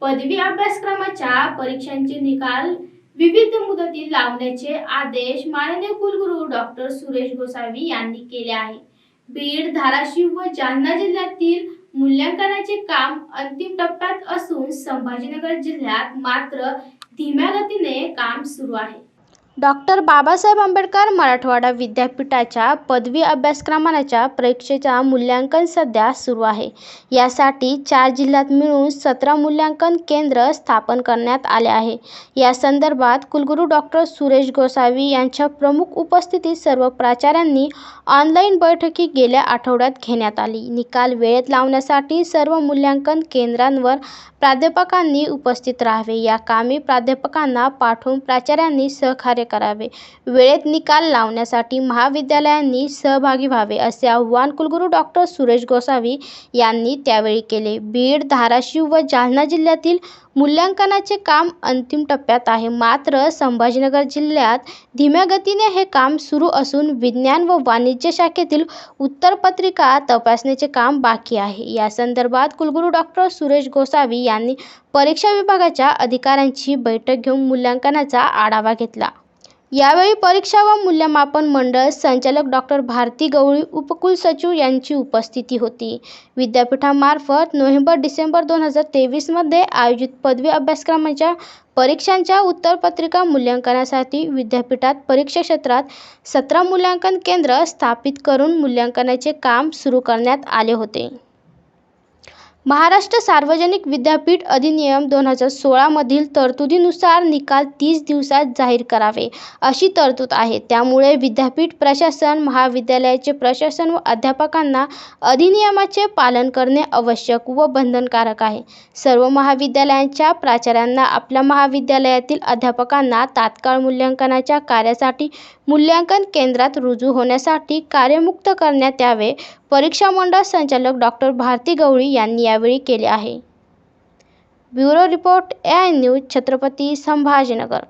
पदवी अभ्यासक्रमाच्या परीक्षांचे निकाल विविध मुदतीत लावण्याचे आदेश माननीय कुलगुरू डॉक्टर सुरेश गोसावी यांनी केले आहे. बीड धाराशिव व जालना जिल्ह्यातील मूल्यांकनाचे काम अंतिम टप्प्यात असून संभाजीनगर जिल्ह्यात मात्र धीम्या गतीने काम सुरू आहे. डॉक्टर बाबासाहेब आंबेडकर मराठवाडा विद्यापीठाच्या पदवी अभ्यासक्रमाच्या परीक्षेचा मूल्यांकन सध्या सुरू आहे. यासाठी चार जिल्ह्यात मिळून सतरा मूल्यांकन केंद्र स्थापन करण्यात आले आहे. या संदर्भात कुलगुरू डॉक्टर सुरेश गोसावी यांच्या प्रमुख उपस्थितीत सर्व प्राचार्यांनी ऑनलाईन बैठकी गेल्या आठवड्यात घेण्यात आली. निकाल वेळेत लावण्यासाठी सर्व मूल्यांकन केंद्रांवर प्राध्यापकांनी उपस्थित राहावे. या कामी प्राध्यापकांना पाठवून प्राचार्यांनी सहकार्य करावे. वेळेत निकाल लावण्यासाठी महाविद्यालयांनी सहभागी व्हावे असे आव्हान कुलगुरू डॉक्टर सुरेश गोसावी यांनी त्यावेळी केले. बीड धाराशिव व जालना जिल्ह्यातील मूल्यांकनाचे काम अंतिम टप्प्यात आहे. मात्र संभाजीनगर जिल्ह्यात धीम्या गतीने हे काम सुरू असून विज्ञान व वाणिज्य शाखेतील उत्तरपत्रिका तपासणीचे काम बाकी आहे. या संदर्भात कुलगुरू डॉक्टर सुरेश गोसावी यांनी परीक्षा विभागाच्या अधिकाऱ्यांची बैठक घेऊन मूल्यांकनाचा आढावा घेतला. यावेळी परीक्षा व मूल्यमापन मंडळ संचालक डॉक्टर भारती गवळी उपकुलसचिव यांची उपस्थिती होती. विद्यापीठामार्फत नोव्हेंबर डिसेंबर दोन हजार तेवीसमध्ये आयोजित पदवी अभ्यासक्रमाच्या परीक्षांच्या उत्तरपत्रिका मूल्यांकनासाठी विद्यापीठात परीक्षा क्षेत्रात सतरा मूल्यांकन केंद्र स्थापित करून मूल्यांकनाचे काम सुरू करण्यात आले होते. महाराष्ट्र सार्वजनिक विद्यापीठ अधिनियम दोन हजार सोळामधील तरतुदीनुसार निकाल तीस दिवसात जाहीर करावे अशी तरतूद आहे. त्यामुळे विद्यापीठ प्रशासन महाविद्यालयाचे प्रशासन व अध्यापकांना अधिनियमाचे पालन करणे आवश्यक व बंधनकारक आहे. सर्व महाविद्यालयांच्या प्राचार्यांना आपल्या महाविद्यालयातील अध्यापकांना तात्काळ मूल्यांकनाच्या कार्यासाठी मूल्यांकन केंद्रात रुजू होण्यासाठी कार्यमुक्त करण्यात यावे. परीक्षा मंडळ संचालक डॉक्टर भारती गवळी यांनी यावेळी केले आहे. Bureau report A I news Chhatrapati Sambhajinagar.